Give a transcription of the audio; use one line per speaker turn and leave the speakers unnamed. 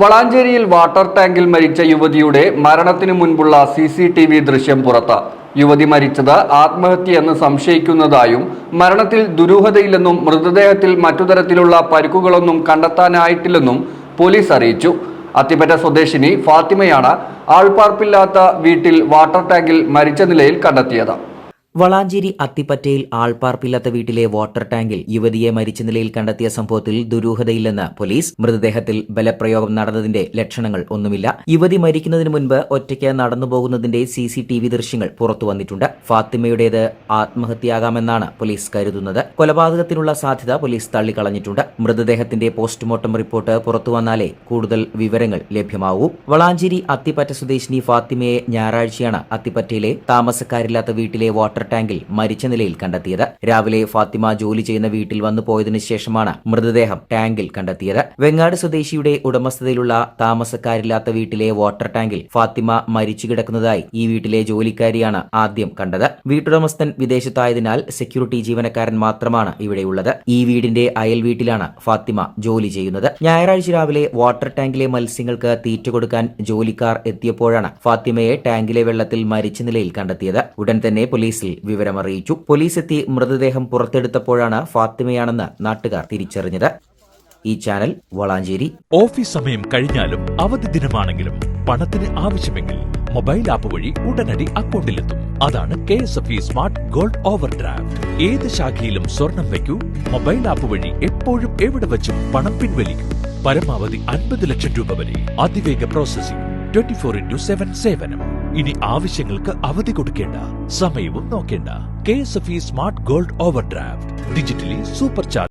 വളാഞ്ചേരിയിൽ water ടാങ്കിൽ മരിച്ച യുവതിയുടെ മരണത്തിനു മുൻപുള്ള സി സി ടി വി ദൃശ്യം പുറത്ത്. യുവതി മരിച്ചത് ആത്മഹത്യയെന്ന് സംശയിക്കുന്നതായും മരണത്തിൽ ദുരൂഹതയില്ലെന്നും മൃതദേഹത്തിൽ മറ്റു തരത്തിലുള്ള പരിക്കുകളൊന്നും കണ്ടെത്താനായിട്ടില്ലെന്നും പോലീസ് അറിയിച്ചു. അത്തിപ്പറ്റ സ്വദേശിനി ഫാത്തിമയാണ് ആൾപ്പാർപ്പില്ലാത്ത വീട്ടിൽ വാട്ടർ ടാങ്കിൽ മരിച്ച നിലയിൽ കണ്ടെത്തിയത്.
വളാഞ്ചേരി അത്തിപ്പറ്റയിൽ ആൾപ്പാർപ്പില്ലാത്ത വീട്ടിലെ വാട്ടർ ടാങ്കിൽ യുവതിയെ മരിച്ച നിലയിൽ കണ്ടെത്തിയ സംഭവത്തിൽ ദുരൂഹതയില്ലെന്ന് പോലീസ്. മൃതദേഹത്തിൽ ബലപ്രയോഗം നടന്നതിന്റെ ലക്ഷണങ്ങൾ ഒന്നുമില്ല. യുവതി മരിക്കുന്നതിന് മുൻപ് ഒറ്റയ്ക്ക് നടന്നുപോകുന്നതിന്റെ സി സി ടി വി ദൃശ്യങ്ങൾ പുറത്തുവന്നിട്ടുണ്ട് ഫാത്തിമയുടേത് ആത്മഹത്യയാകാമെന്നാണ് പോലീസ് കരുതുന്നത്. കൊലപാതകത്തിനുള്ള സാധ്യത പോലീസ് തള്ളിക്കളഞ്ഞിട്ടുണ്ട്. മൃതദേഹത്തിന്റെ പോസ്റ്റ്മോർട്ടം റിപ്പോർട്ട് പുറത്തുവന്നാലേ കൂടുതൽ വിവരങ്ങൾ ലഭ്യമാവൂ. വളാഞ്ചേരി അത്തിപ്പറ്റ സ്വദേശിനി ഫാത്തിമയെ ഞായറാഴ്ചയാണ് അത്തിപ്പറ്റയിലെ താമസക്കാരില്ലാത്ത വീട്ടിലെ വാട്ടർ ടാങ്കിൽ മരിച്ച നിലയിൽ കണ്ടെത്തിയത്. രാവിലെ ഫാത്തിമ ജോലി ചെയ്യുന്ന വീട്ടിൽ വന്നു പോയതിനു ശേഷമാണ് മൃതദേഹം ടാങ്കിൽ കണ്ടെത്തിയത്. വെങ്ങാട് സ്വദേശിയുടെ ഉടമസ്ഥതയിലുള്ള താമസക്കാരില്ലാത്ത വീട്ടിലെ വാട്ടർ ടാങ്കിൽ ഫാത്തിമ മരിച്ചു കിടക്കുന്നതായി ഈ വീട്ടിലെ ജോലിക്കാരിയാണ് ആദ്യം കണ്ടത്. വീട്ടുടമസ്ഥൻ വിദേശത്തായതിനാൽ സെക്യൂരിറ്റി ജീവനക്കാരൻ മാത്രമാണ് ഇവിടെയുള്ളത്. ഈ വീടിന്റെ അയൽ വീട്ടിലാണ് ഫാത്തിമ ജോലി ചെയ്യുന്നത്. ഞായറാഴ്ച രാവിലെ വാട്ടർ ടാങ്കിലെ മത്സ്യങ്ങൾക്ക് തീറ്റ കൊടുക്കാൻ ജോലിക്കാർ എത്തിയപ്പോഴാണ് ഫാത്തിമയെ ടാങ്കിലെ വെള്ളത്തിൽ മരിച്ച നിലയിൽ കണ്ടെത്തിയത്. ഉടൻ തന്നെ പോലീസിൽ വിവരമറിയിച്ചു. പോലീസ് എത്തി മൃതദേഹം പുറത്തെടുത്തപ്പോഴാണ് ഫാത്തിമയാണെന്ന് നാട്ടുകാർ തിരിച്ചറിഞ്ഞത്. ഈ ചാനൽ വളാഞ്ചേരി.
ഓഫീസ് സമയം കഴിഞ്ഞാലും അവധി ദിനമാണെങ്കിലും പണത്തിന് ആവശ്യമെങ്കിൽ മൊബൈൽ ആപ്പ് വഴി ഉടനടി അക്കൗണ്ടിലെത്തും. അതാണ് K S F E smart gold overdraft ഏത് ശാഖയിലും സ്വർണം വയ്ക്കൂ. മൊബൈൽ ആപ്പ് വഴി എപ്പോഴും എവിടെ വെച്ചും പണം പിൻവലിക്കൂ. പരമാവധി അൻപത് ലക്ഷം രൂപ വരെ അതിവേഗ processing twenty four into seven സേവനം. ഇനി ആവശ്യങ്ങൾക്ക് അവധി കൊടുക്കേണ്ട സമയവും നോക്കേണ്ട. K S F E smart gold overdraft digitally super charge.